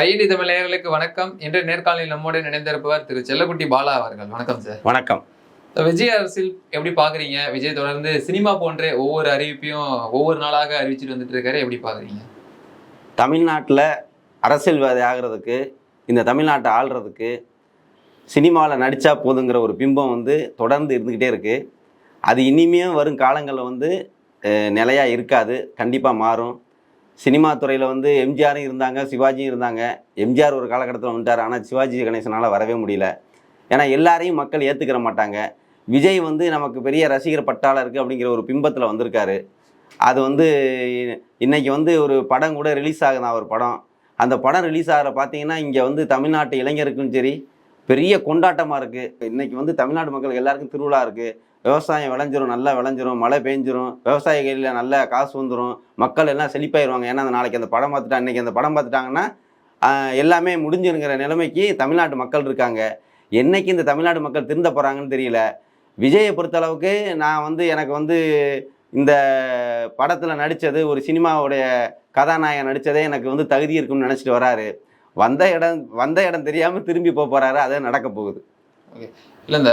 ID Tamil நேயர்களுக்கு வணக்கம். இன்று நேர்காணலில் நம்மோடு இணைந்திருப்பவர் திரு செல்லக்குட்டி பாலா அவர்கள். வணக்கம் சார் வணக்கம். விஜய் அரசியல் எப்படி பாக்குறீங்க? விஜய் தொடர்ந்து சினிமா போன்ற ஒவ்வொரு அறிவிப்பையும் ஒவ்வொரு நாளாக அறிவிச்சிட்டு வந்துட்டு இருக்காரு. எப்படி பாக்குறீங்க? தமிழ்நாட்டில் அரசியல்வாதி ஆகிறதுக்கு இந்த நாட்டை ஆள்றதுக்கு சினிமாவில் நடித்தா போதுங்கிற ஒரு பிம்பம் வந்து தொடர்ந்து இருந்துக்கிட்டே இருக்குது அது இனிமேல் வரும் காலங்களில் வந்து நிலையாக இருக்காது. கண்டிப்பாக மாறும். சினிமா துறையில் வந்து எம்ஜிஆரும் இருந்தாங்க சிவாஜியும் இருந்தாங்க. எம்ஜிஆர் ஒரு காலகட்டத்தில் வந்துட்டார் ஆனால் சிவாஜி கணேசனால் வரவே முடியல. ஏன்னா எல்லாரையும் மக்கள் ஏற்றுக்கிற மாட்டாங்க. விஜய் வந்து நமக்கு பெரிய ரசிகர் பட்டாளம் இருக்குது அப்படிங்கிற ஒரு பிம்பத்தில் வந்திருக்காரு. அது வந்து இன்றைக்கி வந்து ஒரு படம் கூட ரிலீஸ் ஆகுதான் ஒரு படம். அந்த படம் ரிலீஸ் ஆகிற பார்த்தீங்கன்னா இங்கே வந்து தமிழ்நாட்டு இளைஞருக்கும் சரி பெரிய கொண்டாட்டமாக இருக்குது இன்றைக்கி வந்து தமிழ்நாடு மக்களுக்கு எல்லாருக்கும் திருவிழா இருக்குது விவசாயம் விளைஞ்சிரும் நல்லா விளைஞ்சிரும் மழை பெஞ்சிரும் கையில் நல்ல காசு வந்துடும் மக்கள் எல்லாம் செழிப்பாயிருவாங்க. ஏன்னா அந்த நாளைக்கு அந்த படம் பார்த்துட்டா இன்னைக்கு அந்த படம் பார்த்துட்டாங்கன்னா எல்லாமே முடிஞ்சிருங்கிற நிலைமைக்கு தமிழ்நாட்டு மக்கள் இருக்காங்க. என்னைக்கு இந்த தமிழ்நாடு மக்கள் திருந்த போகிறாங்கன்னு தெரியல. விஜயை பொறுத்தளவுக்கு நான் வந்து எனக்கு வந்து இந்த படத்தில் நடித்தது ஒரு சினிமாவுடைய கதாநாயகன் நடித்ததே எனக்கு வந்து தகுதி இருக்கும்னு நினச்சிட்டு வராரு. வந்த இடம் வந்த இடம் தெரியாமல் திரும்பி போக போகிறாரு அதே நடக்க போகுது. இல்லை இந்த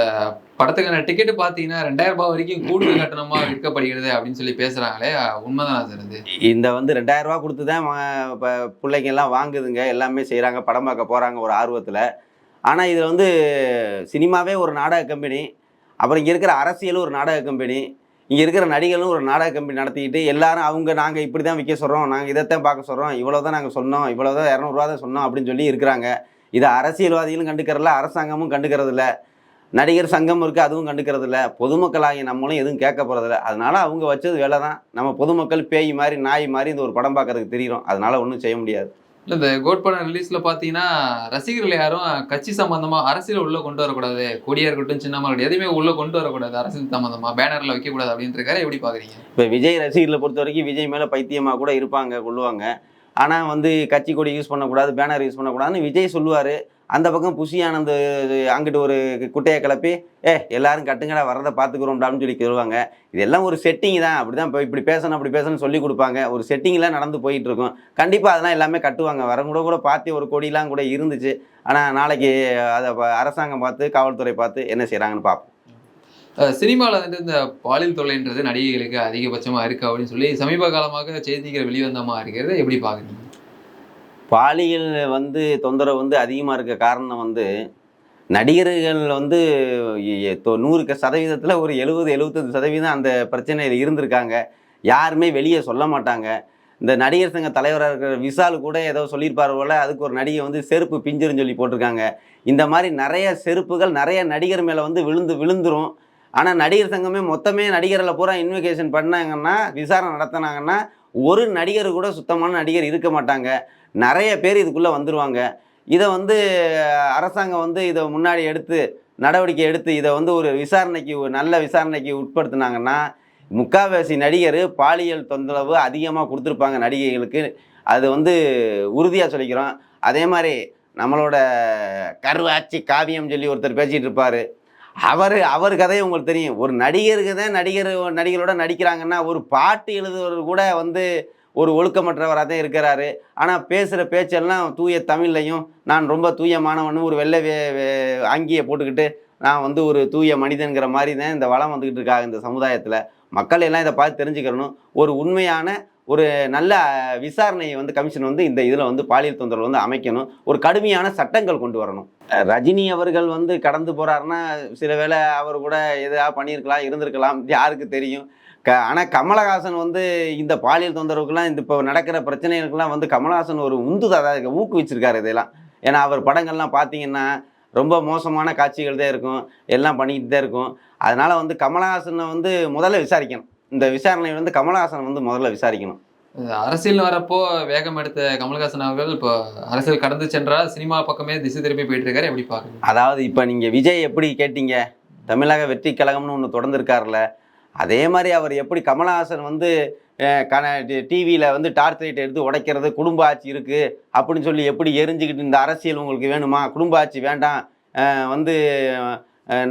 படத்துக்கான டிக்கெட்டு பார்த்தீங்கன்னா ரெண்டாயிரம் ரூபாய் வரைக்கும் கூடுதல் கட்டணமாக விற்கப்படுகிறது அப்படின்னு சொல்லி பேசுகிறாங்களே உண்மைதான் சார் இது? இந்த வந்து ரெண்டாயிரம் ரூபா கொடுத்து தான் இப்போ பிள்ளைங்கெல்லாம் வாங்குதுங்க எல்லாமே செய்கிறாங்க படம் பார்க்க போகிறாங்க ஒரு ஆர்வத்தில். ஆனால் இதில் வந்து சினிமாவே ஒரு நாடக கம்பெனி அப்புறம் இங்கே இருக்கிற அரசியலும் ஒரு நாடக கம்பெனி இங்கே இருக்கிற நடிகர்களும் ஒரு நாடக கம்பெனி நடத்திக்கிட்டு எல்லாரும் அவங்க நாங்கள் இப்படி தான் விற்க சொல்கிறோம் நாங்கள் இதைத்தான் பார்க்க சொல்கிறோம் இவ்வளோ தான் நாங்கள் சொன்னோம் இவ்வளோ தான் இரநூறுவா தான் சொன்னோம் அப்படின்னு சொல்லி இருக்கிறாங்க. இதை அரசியல்வாதிகளும் கண்டுக்கிறதில்ல அரசாங்கமும் கண்டுக்கிறதில்ல. நடிகர் சங்கம் இருக்குது அதுவும் கண்டுக்கிறதில்ல. பொதுமக்களாகிய நம்மளும் எதுவும் கேட்க போகிறதில்ல அதனால அவங்க வச்சது வேலை தான். நம்ம பொதுமக்கள் பேய் மாதிரி நாய் மாதிரி இந்த ஒரு படம் பார்க்கறதுக்கு தெரியும் அதனால ஒன்றும் செய்ய முடியாது. இல்ல இந்த கோட் படம் ரிலீஸ்ல பாத்தீங்கன்னா ரசிகர்கள் யாரும் கட்சி சம்பந்தமா அரசியல் உள்ள கொண்டு வரக்கூடாது. கொடியா இருக்கட்டும் சின்னமா இருக்கட்டும் எதுவுமே உள்ள கொண்டு வரக்கூடாது அரசியல் சம்பந்தமா. பேனர்ல வைக்க கூடாது அப்படின்னு இருக்காரு. எப்படி பாக்குறீங்க? இப்போ விஜய் ரசிகர்களை பொறுத்த வரைக்கும் விஜய் மேலே பைத்தியமாக கூட இருப்பாங்க கொள்ளுவாங்க ஆனால் வந்து கட்சி கொடி யூஸ் பண்ணக்கூடாது பேனர் யூஸ் பண்ணக்கூடாதுன்னு விஜய் சொல்லுவார். அந்த பக்கம் புஷி ஆனந்த் அங்கிட்டு ஒரு குட்டையை கிளப்பி ஏ எல்லாரும் கட்டுங்கடா வரதை பார்த்துக்குறோம்டான்னு சொல்லி சொல்லுவாங்க. இதெல்லாம் ஒரு செட்டிங் தான். அப்படி தான் இப்போ இப்படி பேசணும் அப்படி பேசணும்னு சொல்லி கொடுப்பாங்க. ஒரு செட்டிங்லாம் நடந்து போயிட்டு இருக்கும் கண்டிப்பாக அதெல்லாம் எல்லாமே கட்டுவாங்க. வரக்கூட கூட பார்த்து ஒரு கொடிலாம் கூட இருந்துச்சு. ஆனால் நாளைக்கு அதை அரசாங்கம் பார்த்து காவல்துறை பார்த்து என்ன செய்கிறாங்கன்னு பார்ப்போம் சினிமாவில் வந்துட்டு இந்த பாலியல் தொல்லைன்றது நடிகைகளுக்கு அதிகபட்சமாக இருக்கு அப்படின்னு சொல்லி சமீப காலமாக செய்திகள் வெளிவந்தமாக இருக்கிறது எப்படி பார்க்குறீங்க? பாலியல் வந்து தொந்தரவு வந்து அதிகமாக இருக்க காரணம் வந்து நடிகர்கள் வந்து நூறுக்கு சதவீதத்தில் ஒரு எழுபது எழுபத்தஞ்சு சதவீதம் அந்த பிரச்சனையில் இருந்திருக்காங்க. யாருமே வெளியே சொல்ல மாட்டாங்க. இந்த நடிகர் சங்க தலைவராக இருக்கிற விஷால் கூட ஏதோ சொல்லியிருப்பார் போல் அதுக்கு ஒரு நடிகை வந்து செருப்பு பிஞ்சிருன்னு சொல்லி போட்டிருக்காங்க. இந்த மாதிரி நிறைய செருப்புகள் நிறைய நடிகர் மேலே வந்து விழுந்து விழுந்துரும். ஆனால் நடிகர் சங்கமே மொத்தமே நடிகர்களை பூரா இன்வெகேஷன் பண்ணாங்கன்னா விசாரணை நடத்தினாங்கன்னா ஒரு நடிகர் கூட சுத்தமான நடிகர் இருக்க மாட்டாங்க. நிறைய பேர் இதுக்குள்ளே வந்துருவாங்க. இதை வந்து அரசாங்கம் வந்து இதை முன்னாடி எடுத்து நடவடிக்கை எடுத்து இதை வந்து ஒரு விசாரணைக்கு ஒரு நல்ல விசாரணைக்கு உட்படுத்தினாங்கன்னா முக்காவாசி நடிகர் பாலியல் தொந்தரவு அதிகமாக கொடுத்துருப்பாங்க நடிகைகளுக்கு. அது வந்து உறுதியாக சொல்லிக்கிறோம். அதே மாதிரி நம்மளோட கருவாச்சி காவியம் சொல்லி ஒருத்தர் பேசிகிட்டு இருப்பார். அவர் அவர் கதையை உங்களுக்கு தெரியும். ஒரு நடிகருக்கு தான் நடிகர் நடிகரோட நடிக்கிறாங்கன்னா ஒரு பாட்டு எழுதுவர் கூட வந்து ஒரு ஒழுக்கமற்றவராக தான் இருக்கிறாரு. ஆனால் பேசுகிற பேச்செல்லாம் தூய தமிழ்லையும் நான் ரொம்ப தூயமானவன் ஒரு வெள்ளை வே- அங்கியை போட்டுக்கிட்டு நான் வந்து ஒரு தூய மனிதன்கிற மாதிரி தான் இந்த வளம் வந்துக்கிட்டு இருக்காங்க இந்த சமுதாயத்தில். மக்கள் எல்லாம் இதை பார்த்து தெரிஞ்சுக்கிறணும் ஒரு உண்மையான ஒரு நல்ல விசாரணையை வந்து கமிஷன் வந்து இந்த இதில் வந்து பாலியல் தொந்தரவு வந்து அமைக்கணும். ஒரு கடுமையான சட்டங்கள் கொண்டு வரணும். ரஜினி அவர்கள் வந்து கடந்து போகிறாருன்னா சில வேளை அவர் கூட எதாவது பண்ணியிருக்கலாம் இருந்திருக்கலாம் யாருக்கு தெரியும். க ஆனால் கமலஹாசன் வந்து இந்த பாலியல் தொந்தரவுக்கெல்லாம் இந்த இப்போ நடக்கிற பிரச்சனைகளுக்கெல்லாம் வந்து கமலஹாசன் ஒரு உந்துதா அதாவது ஊக்குவிச்சிருக்காரு இதெல்லாம். ஏன்னா அவர் படங்கள்லாம் பார்த்தீங்கன்னா ரொம்ப மோசமான காட்சிகள் தான் இருக்கும். எல்லாம் பண்ணிக்கிட்டு தான் இருக்கும். அதனால் வந்து கமலஹாசனை வந்து முதல்ல விசாரிக்கணும். இந்த விசாரணை வந்து கமலஹாசன் வந்து முதல்ல விசாரிக்கணும். அரசியல் வரப்போ வேகம் எடுத்த கமல்ஹாசன் அவர்கள் இப்போ அரசியல் கடந்து சென்றால் சினிமா பக்கமே திசை திருப்பி போயிட்டு இருக்காரு. எப்படி பாக்குறீங்க அதாவது இப்போ நீங்கள் விஜய் எப்படி கேட்டீங்க? தமிழக வெற்றி கழகம்னு ஒன்று தொடர்ந்துருக்காருல அதே மாதிரி அவர் எப்படி கமலஹாசன் வந்து கன டிவியில் வந்து டார்ச் லைட் எடுத்து உடைக்கிறது குடும்ப ஆட்சி இருக்குது அப்படின்னு சொல்லி எப்படி எரிஞ்சுக்கிட்டு இந்த அரசியல் உங்களுக்கு வேணுமா? குடும்ப ஆட்சி வேண்டாம் வந்து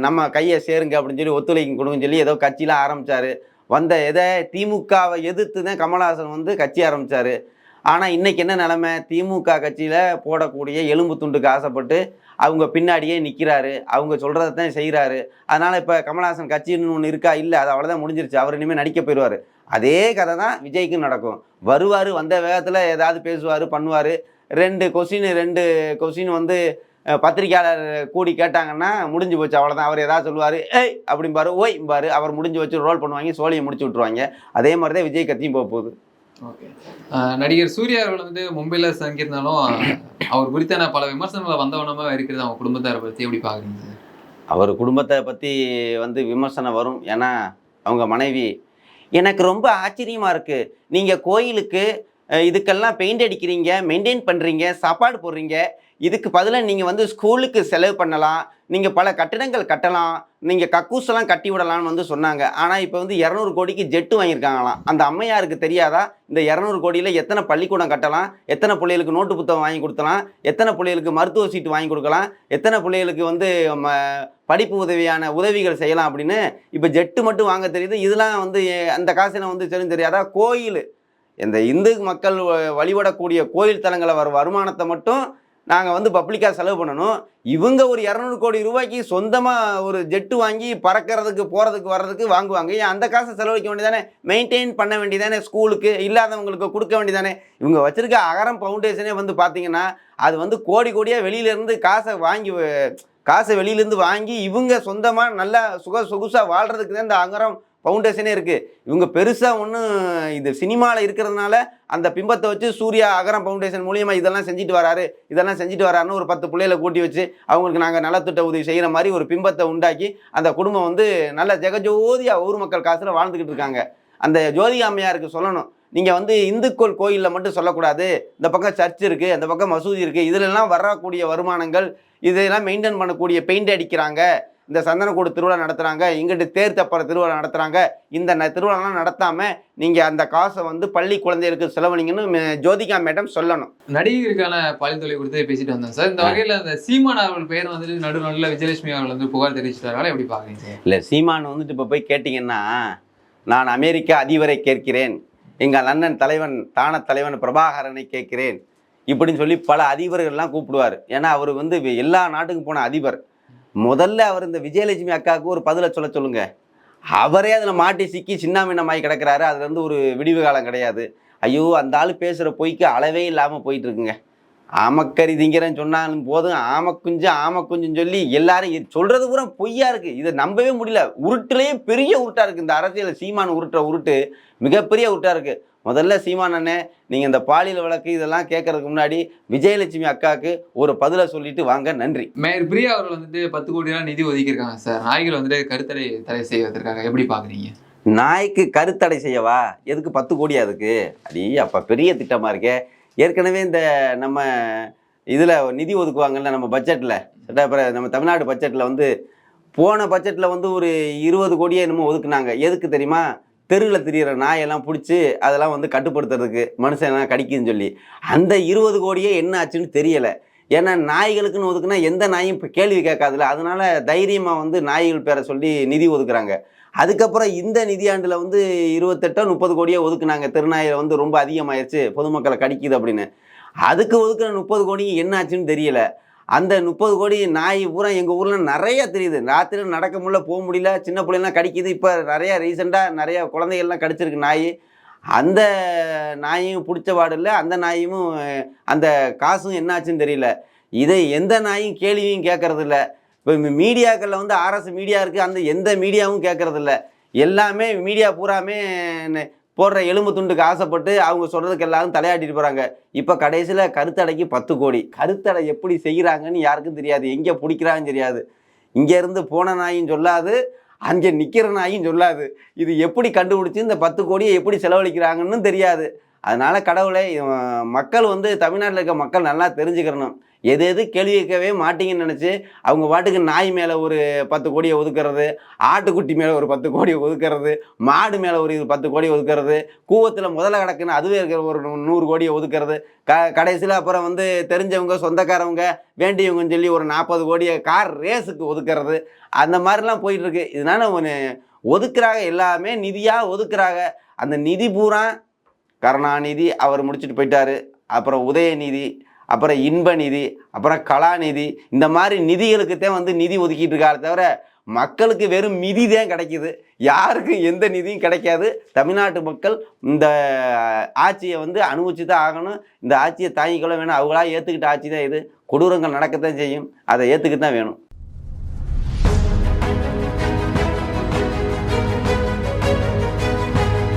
நம்ம கையை சேருங்க அப்படின்னு சொல்லி ஒத்துழைக்கும் கொடுங்கன்னு சொல்லி ஏதோ கட்சியெலாம் ஆரம்பித்தார் வந்த எதை திமுகவை எதிர்த்து தான் கமலஹாசன் வந்து கட்சி ஆரம்பித்தார் ஆனால் இன்றைக்கி என்ன நிலமை? திமுக கட்சியில் போடக்கூடிய எலும்பு துண்டுக்கு ஆசைப்பட்டு அவங்க பின்னாடியே நிற்கிறாரு அவங்க சொல்கிறத தான் செய்கிறாரு அதனால் இப்போ கமல்ஹாசன் கட்சின்னு ஒன்று இருக்கா? இல்லை. அது அவ்வளோதான் முடிஞ்சிருச்சு. அவர் இனிமேல் நடிக்க போயிடுவார். அதே கதை தான் விஜய்க்கும் நடக்கும். வருவார் வந்த வேகத்தில் ஏதாவது பேசுவார் பண்ணுவார். ரெண்டு கொஸ்டின் ரெண்டு கொஸ்டின் வந்து அஹ், பத்திரிக்கையாளர் கூடி கேட்டாங்கன்னா முடிஞ்சு போச்சு அவ்வளோதான் அவர் ஏதாவது சொல்லுவார் ஏய் அப்படிம்பாரு ஓய்ம்பாரு அவர் முடிஞ்சு வச்சு ரோல் பண்ணுவாங்க சோழியை முடிச்சு விட்ருவாங்க அதே மாதிரி தான் விஜய் கட்சியும் போக போகுது. ஓகே. நடிகர் சூர்யா அவர்கள் வந்து மும்பையில் தங்கியிருந்தாலும் அவர் குறித்தான பல விமர்சனங்களை வந்தவனமா இருக்கிறது அவங்க குடும்பத்தாரை பற்றி எப்படி பார்க்குறீங்க அவர் குடும்பத்தை பற்றி வந்து விமர்சனம் வரும். ஏன்னா அவங்க மனைவி. எனக்கு ரொம்ப ஆச்சரியமாக இருக்குது நீங்கள் கோயிலுக்கு இதுக்கெல்லாம் பெயிண்ட் அடிக்கிறீங்க மெயின்டைன் பண்ணுறீங்க சாப்பாடு போடுறீங்க. இதுக்கு பதிலாக நீங்கள் வந்து ஸ்கூலுக்கு செலவு பண்ணலாம். நீங்கள் பல கட்டிடங்கள் கட்டலாம். நீங்கள் கக்கூசெல்லாம் கட்டி விடலாம்னு வந்து சொன்னாங்க. ஆனால் இப்போ வந்து இரநூறு கோடிக்கு ஜெட்டு வாங்கியிருக்காங்களாம். அந்த அம்மையாருக்கு தெரியாதா? இந்த இரநூறு கோடியில் எத்தனை பள்ளிக்கூடம் கட்டலாம்? எத்தனை பிள்ளைகளுக்கு நோட்டு புத்தகம் வாங்கி கொடுத்தலாம் எத்தனை பிள்ளைகளுக்கு மருத்துவ சீட்டு வாங்கி கொடுக்கலாம்? எத்தனை பிள்ளைகளுக்கு வந்து ம படிப்பு உதவியான உதவிகள் செய்யலாம் அப்படின்னு இப்போ ஜெட்டு மட்டும் வாங்க தெரியுது. இதெல்லாம் வந்து அந்த காசினை வந்து தெரியும் தெரியாதா? கோயில். இந்த இந்து மக்கள் வ- வழிபடக்கூடிய கோயில் தலங்களை வர வருமானத்தை மட்டும் நாங்கள் வந்து பப்ளிக்காக செலவு பண்ணணும். இவங்க ஒரு இரநூறு கோடி ரூபாய்க்கு சொந்தமாக ஒரு ஜெட்டு வாங்கி பறக்கிறதுக்கு போகிறதுக்கு வர்றதுக்கு வாங்குவாங்க. ஏன் அந்த காசை செலவழிக்க வேண்டியதானே? மெயின்டைன் பண்ண வேண்டியதானே? ஸ்கூலுக்கு இல்லாதவங்களுக்கு கொடுக்க வேண்டியதானே? இவங்க வச்சிருக்க அகரம் ஃபவுண்டேஷனே வந்து பார்த்தீங்கன்னா அது வந்து கோடி கோடியாக வெளியிலேருந்து காசை வாங்கி காசை வெளியிலேருந்து வாங்கி இவங்க சொந்தமாக நல்லா சுக சொகுசாக வாழ்கிறதுக்கு தான் இந்த அகரம் ஃபவுண்டேஷனே இருக்குது இவங்க பெருசாக ஒன்றும் இது சினிமாவில் இருக்கிறதுனால அந்த பிம்பத்தை வச்சு சூர்யா அகரம் ஃபவுண்டேஷன் மூலியமாக இதெல்லாம் செஞ்சுட்டு வராரு. இதெல்லாம் செஞ்சுட்டு வராருன்னு ஒரு பத்து பிள்ளைகளை கூட்டி வச்சு அவங்களுக்கு நாங்கள் நலத்திட்ட உதவி செய்கிற மாதிரி ஒரு பிம்பத்தை உண்டாக்கி அந்த குடும்பம் வந்து நல்ல ஜெகஜோதியாக ஊர் மக்கள் காசில் வாழ்ந்துக்கிட்டு இருக்காங்க. அந்த ஜோதி அம்மையாருக்கு சொல்லணும். நீங்கள் வந்து இந்துக்கள் கோயிலில் மட்டும் சொல்லக்கூடாது. இந்த பக்கம் சர்ச் இருக்குது அந்த பக்கம் மசூதி இருக்குது இதிலெல்லாம் வரக்கூடிய வருமானங்கள் இதெல்லாம் மெயின்டைன் பண்ணக்கூடிய பெயிண்ட் அடிக்கிறாங்க. இந்த சந்தனக்கூடு திருவிழா நடத்துகிறாங்க இங்கிட்டு தேர் தப்பற திருவிழா நடத்துகிறாங்க இந்த ந- திருவிழாலாம் நடத்தாமல் நீங்கள் அந்த காசை வந்து பள்ளி குழந்தைகளுக்கு செலவழிங்கன்னு ஜோதிகா மேடம் சொல்லணும். நடிகருக்கான பாலியல் தொலை குறித்து பேசிட்டு வந்தோம் சார். இந்த வகையில் அந்த சீமான் அவர்கள் பெயர் வந்துட்டு நடு நடுவில் விஜயலட்சுமி அவர்கள் வந்து புகார் தெரிவிச்சிட்டாங்க எப்படி பார்க்குறீங்க இல்லை சீமான் வந்துட்டு இப்போ போய் கேட்டிங்கன்னா நான் அமெரிக்க அதிபரை கேட்கிறேன். எங்கள் அண்ணன் தலைவன் தான தலைவன் பிரபாகரனை கேட்கிறேன். இப்படின்னு சொல்லி பல அதிபர்கள்லாம் கூப்பிடுவார். ஏன்னா அவர் வந்து எல்லா நாட்டுக்கும் போன அதிபர். முதல்ல அவர் இந்த விஜயலட்சுமி அக்காவுக்கு ஒரு பதிலை சொல்ல சொல்லுங்க. அவரே அதில் மாட்டி சிக்கி சின்னாமின்னமாகி கிடக்கிறாரு. அதுலேருந்து ஒரு விடிவு காலம் கிடையாது. ஐயோ அந்த ஆள் பேசுகிற பொய்க்கு அளவே இல்லாமல் போயிட்டுருக்குங்க ஆமக்கறி திங்கிறேன்னு சொன்னாலும் போதும். ஆமக்குஞ்சு ஆமக்குஞ்சுன்னு சொல்லி எல்லாரும் சொல்றது பூரா பொய்யா இருக்கு. இதை நம்பவே முடியல. உருட்டுலயே பெரிய உருட்டா இருக்கு. இந்த அரசியல் சீமான் உருட்டுற உருட்டு மிகப்பெரிய உருட்டா இருக்கு. முதல்ல சீமான் அண்ணே நீங்க இந்த பாலியல் வழக்கு இதெல்லாம் கேட்கறதுக்கு முன்னாடி விஜயலட்சுமி அக்காவுக்கு ஒரு பதிலை சொல்லிட்டு வாங்க. நன்றி. மேயர் பிரியா அவர்கள் வந்துட்டு பத்து கோடி ரூபாய் நிதி ஒதுக்கியிருக்காங்க சார். நாய்கள் வந்துட்டு கருத்தடை தடை செய்ய வந்திருக்காங்க. எப்படி பார்க்குறீங்க நாய்க்கு கருத்தடை செய்யவா? எதுக்கு பத்து கோடி அதுக்கு? அடி அப்ப பெரிய திட்டமா இருக்கே. ஏற்கனவே இந்த நம்ம இதில் நிதி ஒதுக்குவாங்கல்ல நம்ம பட்ஜெட்டில் அப்புறம் நம்ம தமிழ்நாடு பட்ஜெட்டில் வந்து போன பட்ஜெட்டில் வந்து ஒரு இருபது கோடியே என்னமோ ஒதுக்குனாங்க. எதுக்கு தெரியுமா? தெருவில் திரியிற நாயெல்லாம் பிடிச்சி அதெல்லாம் வந்து கட்டுப்படுத்துறதுக்கு மனுஷன் கடிக்குதுன்னு சொல்லி. அந்த இருபது கோடியே என்ன ஆச்சுன்னு தெரியலை. ஏன்னா நாய்களுக்குன்னு ஒதுக்குனா எந்த நாயும் இப்போ கேள்வி கேட்காதுல அதனால தைரியமாக வந்து நாய்கள் பேரை சொல்லி நிதி ஒதுக்குறாங்க. அதுக்கப்புறம் இந்த நிதியாண்டில் வந்து இருபத்தெட்டோ முப்பது கோடியாக ஒதுக்குனாங்க. திருநாயில் வந்து ரொம்ப அதிகமாயிருச்சு. பொதுமக்களை கடிக்குது அப்படின்னு. அதுக்கு ஒதுக்குற முப்பது கோடி என்ன ஆச்சுன்னு தெரியல. அந்த முப்பது கோடி நாய் பூரா எங்கள் ஊரில் நிறையா தெரியுது. ராத்திரி நடக்க முடியல போக முடியல சின்ன பிள்ளைலாம் கடிக்குது. இப்போ நிறையா ரீசெண்டாக நிறையா குழந்தைகள்லாம் கடிச்சிருக்கு நாய். அந்த நாயும் பிடிச்ச பாடு இல்லை அந்த நாயும் அந்த காசும் என்னாச்சுன்னு தெரியல. இதை எந்த நாயும் கேள்வியும் கேட்கறதில்ல. இப்போ மீடியாக்களில் வந்து ஆர்எஸ் மீடியா இருக்குது அந்த எந்த மீடியாவும் கேட்குறதில்ல எல்லாமே மீடியா பூராமே போடுற எலும்பு துண்டுக்கு ஆசைப்பட்டு அவங்க சொல்கிறதுக்கு எல்லாரும் தலையாட்டிட்டு போகிறாங்க இப்போ கடைசியில் கருத்தடைக்கு பத்து கோடி. கருத்தடை எப்படி செய்கிறாங்கன்னு யாருக்கும் தெரியாது. எங்கே பிடிக்கிறாங்கன்னு தெரியாது. இங்கேருந்து போன நாயும் சொல்லாது அங்கே நிற்கிற நாயும் சொல்லாது. இது எப்படி கண்டுபிடிச்சி இந்த பத்து கோடியை எப்படி செலவழிக்கிறாங்கன்னு தெரியாது. அதனால் கடவுளே மக்கள் வந்து தமிழ்நாட்டில் இருக்க மக்கள் நல்லா தெரிஞ்சுக்கிறணும் எது எது கேள்வி கேட்கவே மாட்டிங்கன்னு நினச்சி அவங்க பாட்டுக்கு நாய் மேலே ஒரு பத்து கோடியை ஒதுக்குறது ஆட்டுக்குட்டி மேலே ஒரு பத்து கோடியை ஒதுக்குறது மாடு மேலே ஒரு பத்து கோடியை ஒதுக்குறது கூவத்தில் முதல்ல கிடக்குன்னு அதுவே இருக்கிற ஒரு நூறு கோடியை ஒதுக்குறது க கடைசியில் அப்புறம் வந்து தெரிஞ்சவங்க சொந்தக்காரவங்க வேண்டியவங்கன்னு சொல்லி ஒரு நாற்பது கோடியை கார் ரேஸுக்கு ஒதுக்குறது அந்த மாதிரிலாம் போயிட்டுருக்கு இதனால் ஒன்று ஒதுக்குறாங்க எல்லாமே நிதியாக ஒதுக்குறாங்க. அந்த நிதி பூரா கருணாநிதி அவர் முடிச்சுட்டு போயிட்டாரு. அப்புறம் உதயநிதி அப்புறம் இன்ப நிதி அப்புறம் கலாநிதி. இந்த மாதிரி நிதிகளுக்குத்தான் வந்து நிதி ஒதுக்கிட்டு இருக்காரு தவிர மக்களுக்கு வெறும் நிதி தான் கிடைக்கிது. யாருக்கும் எந்த நிதியும் கிடைக்காது. தமிழ்நாட்டு மக்கள் இந்த ஆட்சியை வந்து அனுபவிச்சு தான் ஆகணும். இந்த ஆட்சியை தாங்கிக்கொள்ள வேணும். அவங்களா ஏற்றுக்கிட்ட ஆட்சி தான் இது. கொடூரங்கள் நடக்கத்தான் செய்யும். அதை ஏற்றுக்கிட்டு தான் வேணும்.